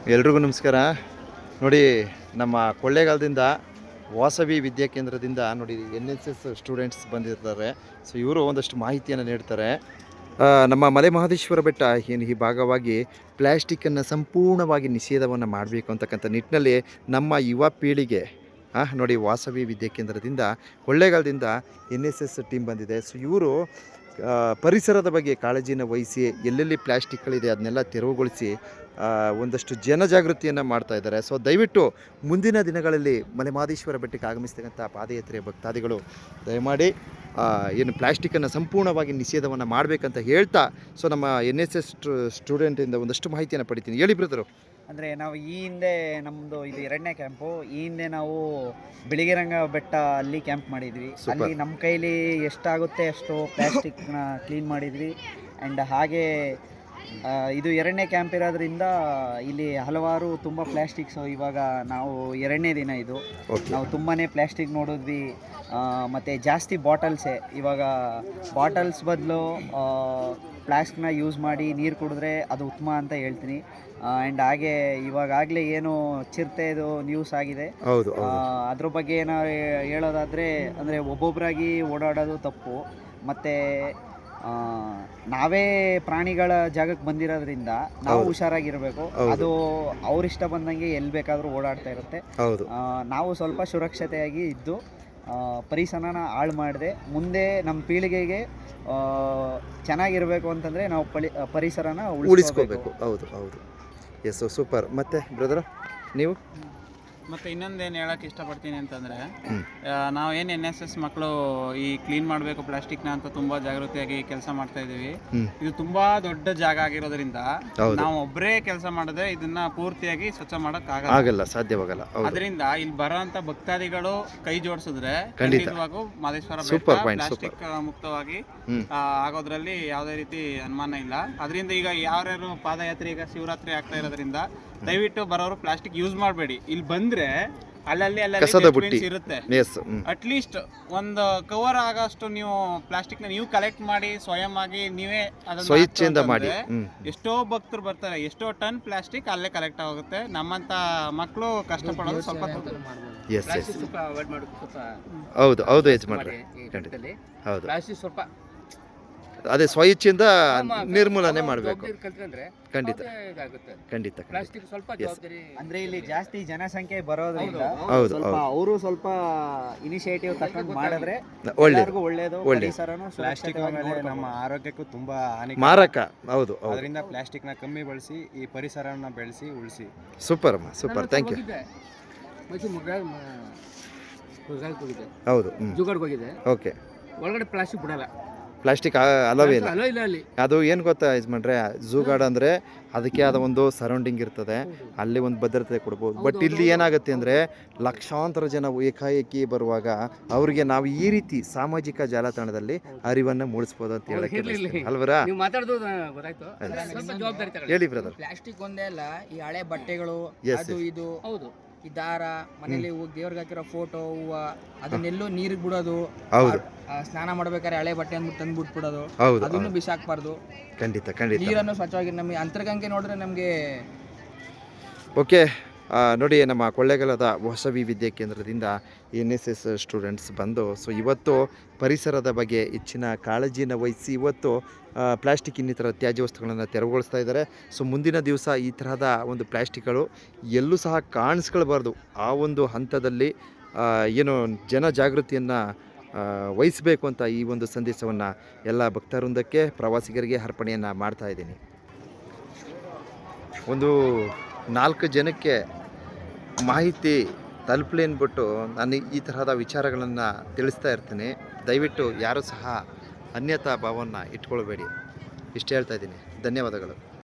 ಎಲ್ರಿಗೂ ನಮಸ್ಕಾರ. ನೋಡಿ, ನಮ್ಮ ಕೊಳ್ಳೇಗಾಲದಿಂದ ವಾಸವಿ ವಿದ್ಯಾ ಕೇಂದ್ರದಿಂದ ನೋಡಿ, ಎನ್ ಎಸ್ ಎಸ್ ಸ್ಟೂಡೆಂಟ್ಸ್ ಬಂದಿರ್ತಾರೆ. ಸೊ, ಇವರು ಒಂದಷ್ಟು ಮಾಹಿತಿಯನ್ನು ನೀಡ್ತಾರೆ. ನಮ್ಮ ಮಲೆ ಮಹದೇಶ್ವರ ಬೆಟ್ಟ ಏನು ಈ ಭಾಗವಾಗಿ ಪ್ಲ್ಯಾಸ್ಟಿಕ್ಕನ್ನು ಸಂಪೂರ್ಣವಾಗಿ ನಿಷೇಧವನ್ನು ಮಾಡಬೇಕು ಅಂತಕ್ಕಂಥ ನಿಟ್ಟಿನಲ್ಲಿ ನಮ್ಮ ಯುವ ಪೀಳಿಗೆ ನೋಡಿ, ವಾಸವಿ ವಿದ್ಯಾ ಕೇಂದ್ರದಿಂದ ಕೊಳ್ಳೇಗಾಲದಿಂದ ಎನ್ ಎಸ್ ಎಸ್ ಟೀಮ್ ಬಂದಿದೆ. ಸೊ, ಇವರು ಪರಿಸರದ ಬಗ್ಗೆ ಕಾಳಜಿನ ವಹಿಸಿ ಎಲ್ಲೆಲ್ಲಿ ಪ್ಲ್ಯಾಸ್ಟಿಕ್ಗಳಿದೆ ಅದನ್ನೆಲ್ಲ ತೆರವುಗೊಳಿಸಿ ಒಂದಷ್ಟು ಜನಜಾಗೃತಿಯನ್ನು ಮಾಡ್ತಾ ಇದ್ದಾರೆ. ಸೊ ದಯವಿಟ್ಟು ಮುಂದಿನ ದಿನಗಳಲ್ಲಿ ಮಲೆಮಾದೇಶ್ವರ ಬೆಟ್ಟಕ್ಕೆ ಆಗಮಿಸ್ತಕ್ಕಂಥ ಪಾದಯಾತ್ರೆಯ ಭಕ್ತಾದಿಗಳು, ದಯಮಾಡಿ ಏನು ಪ್ಲ್ಯಾಸ್ಟಿಕ್ಕನ್ನು ಸಂಪೂರ್ಣವಾಗಿ ನಿಷೇಧವನ್ನು ಮಾಡಬೇಕಂತ ಹೇಳ್ತಾ ಸೊ ನಮ್ಮ ಎನ್ ಎಸ್ ಎಸ್ ಸ್ಟೂಡೆಂಟಿಂದ ಒಂದಷ್ಟು ಮಾಹಿತಿಯನ್ನು ಪಡಿತೀನಿ. ಹೇಳಿ ಬ್ರದರು ಅಂದರೆ ನಾವು ಈ ಹಿಂದೆ ನಮ್ಮದು ಇದು ಎರಡನೇ ಕ್ಯಾಂಪು ಈ ಹಿಂದೆ ನಾವು ಬಿಳಿಗಿರಂಗ ಬೆಟ್ಟ ಅಲ್ಲಿ ಕ್ಯಾಂಪ್ ಮಾಡಿದ್ವಿ. ಅಲ್ಲಿ ನಮ್ಮ ಕೈಲಿ ಎಷ್ಟಾಗುತ್ತೆ ಅಷ್ಟು ಪ್ಲಾಸ್ಟಿಕ್ನ ಕ್ಲೀನ್ ಮಾಡಿದ್ವಿ. ಆ್ಯಂಡ್ ಹಾಗೆ ಇದು ಎರಡನೇ ಕ್ಯಾಂಪ್ ಇರೋದ್ರಿಂದ ಇಲ್ಲಿ ಹಲವಾರು ತುಂಬ ಪ್ಲಾಸ್ಟಿಕ್ಸ್ ಇವಾಗ ನಾವು ಎರಡನೇ ದಿನ ಇದು. ನಾವು ತುಂಬಾ ಪ್ಲಾಸ್ಟಿಕ್ ನೋಡಿದ್ವಿ. ಮತ್ತು ಜಾಸ್ತಿ ಬಾಟಲ್ಸೇ. ಇವಾಗ ಬಾಟಲ್ಸ್ ಬದಲು ಪ್ಲಾಸ್ಟಿಕ್ನ ಯೂಸ್ ಮಾಡಿ ನೀರು ಕುಡಿದ್ರೆ ಅದು ಉತ್ತಮ ಅಂತ ಹೇಳ್ತೀನಿ. ಆ್ಯಂಡ್ ಹಾಗೆ ಇವಾಗಲೇ ಏನು ಚಿರತೆದು ನ್ಯೂಸ್ ಆಗಿದೆ. ಹೌದು ಅದ್ರ ಬಗ್ಗೆ ಏನಾದ್ರು ಹೇಳೋದಾದರೆ ಅಂದರೆ ಒಬ್ಬೊಬ್ಬರಾಗಿ ಓಡಾಡೋದು ತಪ್ಪು. ಮತ್ತು ನಾವೇ ಪ್ರಾಣಿಗಳ ಜಾಗಕ್ಕೆ ಬಂದಿರೋದ್ರಿಂದ ನಾವು ಹುಷಾರಾಗಿರ್ಬೇಕು. ಅದು ಅವರಿಷ್ಟ ಬಂದಂಗೆ ಎಲ್ಲಿ ಬೇಕಾದರೂ ಓಡಾಡ್ತಾ ಇರುತ್ತೆ. ನಾವು ಸ್ವಲ್ಪ ಸುರಕ್ಷತೆಯಾಗಿ ಇದ್ದು ಪರಿಸರನ ಹಾಳು ಮಾಡಿದೆ. ಮುಂದೆ ನಮ್ಮ ಪೀಳಿಗೆಗೆ ಚೆನ್ನಾಗಿರಬೇಕು ಅಂತಂದರೆ ನಾವು ಪಳಿ ಪರಿಸರನ ಉಳಿಸ್ಕೋಬೇಕು. ಹೌದು ಹೌದು. ಎಸ್ ಸೂಪರ್ ಮತ್ತೆ ಬ್ರದರ್ ನೀವು? ಮತ್ತೆ ಇನ್ನೊಂದೇನು ಹೇಳಕ್ ಇಷ್ಟಪಡ್ತೀನಿ ಅಂತಂದ್ರೆ ನಾವು ಏನು ಎನ್ ಎಸ್ ಎಸ್ ಮಕ್ಕಳು ಈ ಕ್ಲೀನ್ ಮಾಡಬೇಕು ಪ್ಲಾಸ್ಟಿಕ್ನ ಅಂತ ತುಂಬಾ ಜಾಗೃತಿಯಾಗಿ ಕೆಲಸ ಮಾಡ್ತಾ ಇದೀವಿ. ಇದು ತುಂಬಾ ದೊಡ್ಡ ಜಾಗ ಆಗಿರೋದ್ರಿಂದ. ನಾವು ಒಬ್ಬರೇ ಕೆಲಸ ಮಾಡಿದ್ರೆ ಇದನ್ನ ಪೂರ್ತಿಯಾಗಿ ಸ್ವಚ್ಛ ಮಾಡಕ್ ಆಗಲ್ಲ. ಸಾಧ್ಯವಾಗಲ್ಲ ಅದರಿಂದ ಇಲ್ಲಿ ಬರೋಂತ ಭಕ್ತಾದಿಗಳು ಕೈ ಜೋಡಿಸಿದ್ರೆ ಖಂಡಿತ. ಖಂಡಿತವಾಗೂ ಮಾದೇಶ್ವರ ಪ್ಲಾಸ್ಟಿಕ್ ಮುಕ್ತವಾಗಿ ಆಗೋದ್ರಲ್ಲಿ ಯಾವುದೇ ರೀತಿ ಅನುಮಾನ ಇಲ್ಲ. ಅದರಿಂದ ಈಗ ಯಾರ್ಯಾರು ಪಾದಯಾತ್ರೆ ಈಗ ಶಿವರಾತ್ರಿ ಆಗ್ತಾ ಇರೋದ್ರಿಂದ ದಯವಿಟ್ಟು ಬರೋರು ಪ್ಲಾಸ್ಟಿಕ್ ಯೂಸ್ ಮಾಡಬೇಡಿ. ಇಲ್ಲಿ ಬಂದ್ರೆ ಅಲ್ಲಲ್ಲಿ ಕಸದ ಬುಟ್ಟಿ. dustbins ಇರುತ್ತೆ ಎಸ್ ಅಟ್ಲೀಸ್ಟ್ ಒಂದು ಕವರ್ ಆಗಷ್ಟು ನೀವು ಪ್ಲಾಸ್ಟಿಕ್ನ ನೀವು ಕಲೆಕ್ಟ್ ಮಾಡಿ ಸ್ವಯಂ ಆಗಿ ನೀವೇ ಅದನ್ನ ಸ್ವಇಚ್ಛೆಯಿಂದ ಮಾಡಿ. ಅಂತಂದ್ರೆ ಎಷ್ಟೋ ಭಕ್ತರು ಬರ್ತಾರೆ ಎಷ್ಟೋ ಟನ್ ಪ್ಲಾಸ್ಟಿಕ್ ಅಲ್ಲೇ ಕಲೆಕ್ಟ್ ಆಗುತ್ತೆ. ನಮ್ಮಂತ ಮಕ್ಕಳು ಕಷ್ಟಪಡೋದು ಸ್ವಲ್ಪ ಎಸ್ ಎಸ್ ಸ್ವಲ್ಪ ಅವಾಯ್ಡ್ ಮಾಡೋದು ಸ್ವಲ್ಪ ಹೌದು ಹೌದು ಯಜಮಾನ್ರೆ. ಖಂಡಿತ. ಹೌದು. ಪ್ಲಾಸ್ಟಿಕ್ ಸ್ವಲ್ಪ ಅದೇ ಸ್ವಇಚ್ಛೆಯಿಂದ ನಿರ್ಮೂಲನೆ ಮಾಡಬೇಕು. ಖಂಡಿತ. ಖಂಡಿತ ಅಂದ್ರೆ ಪ್ಲಾಸ್ಟಿಕ್ ಇಲ್ಲಿ ಜಾಸ್ತಿ ಜನಸಂಖ್ಯೆ ಬರೋದ್ರಿಂದ ಹೌದು ಅವರು ಸ್ವಲ್ಪ ಇನಿಷಿಯೇಟಿವ್ ತಕೊಂಡು ಮಾಡಿದ್ರೆ ಒಳ್ಳೇದು ಒಳ್ಳೇದು. ಒಳ್ಳೇದು. ಪರಿಸರನು ಪ್ಲಾಸ್ಟಿಕ್. ನಮ್ಮ ಆರೋಗ್ಯಕ್ಕೂ ತುಂಬಾ ಹಾನಿ ಮಾರಕ. ಹೌದು ಅದರಿಂದ ಅದರಿಂದ ಪ್ಲಾಸ್ಟಿಕ್ನ ಕಮ್ಮಿ ಬಳಸಿ ಈ ಪರಿಸರನ ಬೆಳೆಸಿ ಉಳಿಸಿ. ಸೂಪರ್ ಅಮ್ಮ ಸೂಪರ್. ಥ್ಯಾಂಕ್ ಯು ಹೌದು ಜುಗಾಡ್ಗೆ ಹೋಗಿದ್ದೆ. ಓಕೆ ಒಳಗಡೆ ಪ್ಲಾಸ್ಟಿಕ್ ಬಿಡಲ್ಲ. ಪ್ಲಾಸ್ಟಿಕ್ ಅಲವೇ ಇಲ್ಲ? ಅಲೋ ಇಲ್ಲ ಅಲ್ಲಿ. ಅದು ಏನು ಗೊತ್ತಾ ಯುಜ್ಮಾನ್ರೆ? ಝೂ ಗಾರ್ಡ್ ಅಂದರೆ ಅದಕ್ಕೆ ಆದ ಒಂದು ಸರೌಂಡಿಂಗ್ ಇರ್ತದೆ. ಅಲ್ಲಿ ಒಂದು ಭದ್ರತೆ ಕೊಡ್ಬೋದು. ಬಟ್ ಇಲ್ಲಿ ಏನಾಗುತ್ತೆ ಅಂದರೆ ಲಕ್ಷಾಂತರ ಜನ ಏಕಾಏಕಿ ಬರುವಾಗ ಅವರಿಗೆ ನಾವು ಈ ರೀತಿ ಸಾಮಾಜಿಕ ಜಾಲತಾಣದಲ್ಲಿ ಅರಿವನ್ನು ಮೂಡಿಸ್ಬೋದು ಅಂತ ಹೇಳಕ್ಕೆ. ಅಲ್ವರಾ? ನೀವು ಮಾತಾಡೋದು ಗೊತ್ತಾಯ್ತು. ಸ್ವಲ್ಪ ಜವಾಬ್ದಾರಿ ತಗೊಳ್ಳಿ. ಹೇಳಿ ಬ್ರದರ್ ಪ್ಲಾಸ್ಟಿಕ್ ಒಂದೇ ಅಲ್ಲ ಈ ಹಳೆ ಬಟ್ಟೆಗಳು ಅದು ಇದು. ಹೌದು. ಈ ದಾರ ಮನೇಲಿ ಹೋಗಿ ದೇವ್ರಿಗೆ ಹಾಕಿರೋ ಫೋಟೋ ಹೂವ ಅದನ್ನೆಲ್ಲೂ ನೀರಿಗೆ ಬಿಡೋದು. ಹೌದು. ಆ, ಸ್ನಾನ ಮಾಡ್ಬೇಕಾದ್ರೆ ಹಳೆ ಬಟ್ಟೆ ಅಂದ್ಬಿಟ್ಟು ತಂದು ಬಿಟ್ಬಿಡೋದು ಹೌದು ಅದನ್ನು. ಬಿಸಾಕ್ಬಾರ್ದು. ಖಂಡಿತ ಖಂಡಿತ. ನೀರನ್ನು ಸ್ವಚ್ಛವಾಗಿ ನಮಗೆ ಅಂತರ್ಗಂಗೆ ನೋಡಿದ್ರೆ ನಮಗೆ ಓಕೆ ನೋಡಿ ನಮ್ಮ ಕೊಳ್ಳೇಗಾಲದ ಹೊಸವಿ ವಿದ್ಯಾ ಕೇಂದ್ರದಿಂದ ಎನ್ ಎಸ್ ಎಸ್ ಸ್ಟೂಡೆಂಟ್ಸ್ ಬಂದು, ಸೊ ಇವತ್ತು ಪರಿಸರದ ಬಗ್ಗೆ ಹೆಚ್ಚಿನ ಕಾಳಜಿಯನ್ನು ವಹಿಸಿ ಇವತ್ತು ಪ್ಲಾಸ್ಟಿಕ್ ಇನ್ನಿತರ ತ್ಯಾಜ್ಯ ವಸ್ತುಗಳನ್ನು ತೆರವುಗೊಳಿಸ್ತಾ ಇದ್ದಾರೆ. ಸೊ ಮುಂದಿನ ದಿವಸ ಈ ತರಹದ ಒಂದು ಪ್ಲಾಸ್ಟಿಕ್ಗಳು ಎಲ್ಲೂ ಸಹ ಕಾಣಿಸ್ಕೊಳ್ಬಾರ್ದು. ಆ ಒಂದು ಹಂತದಲ್ಲಿ ಏನು ಜನ ಜಾಗೃತಿಯನ್ನು ವಹಿಸಬೇಕು ಅಂತ ಈ ಒಂದು ಸಂದೇಶವನ್ನು ಎಲ್ಲ ಭಕ್ತವೃಂದಕ್ಕೆ, ಪ್ರವಾಸಿಗರಿಗೆ ಅರ್ಪಣೆಯನ್ನು ಮಾಡ್ತಾ ಇದ್ದೀನಿ. ಒಂದು ನಾಲ್ಕು ಜನಕ್ಕೆ ಮಾಹಿತಿ ತಲುಪಲಿ ಅಂದ್ಬಿಟ್ಟು ನಾನು ಈ ತರಹದ ವಿಚಾರಗಳನ್ನು ತಿಳಿಸ್ತಾ ಇರ್ತೀನಿ. ದಯವಿಟ್ಟು ಯಾರೂ ಸಹ ಅನ್ಯತಾ ಭಾವವನ್ನು ಇಟ್ಕೊಳ್ಬೇಡಿ. ಇಷ್ಟು ಹೇಳ್ತಾ ಇದ್ದೀನಿ. ಧನ್ಯವಾದಗಳು.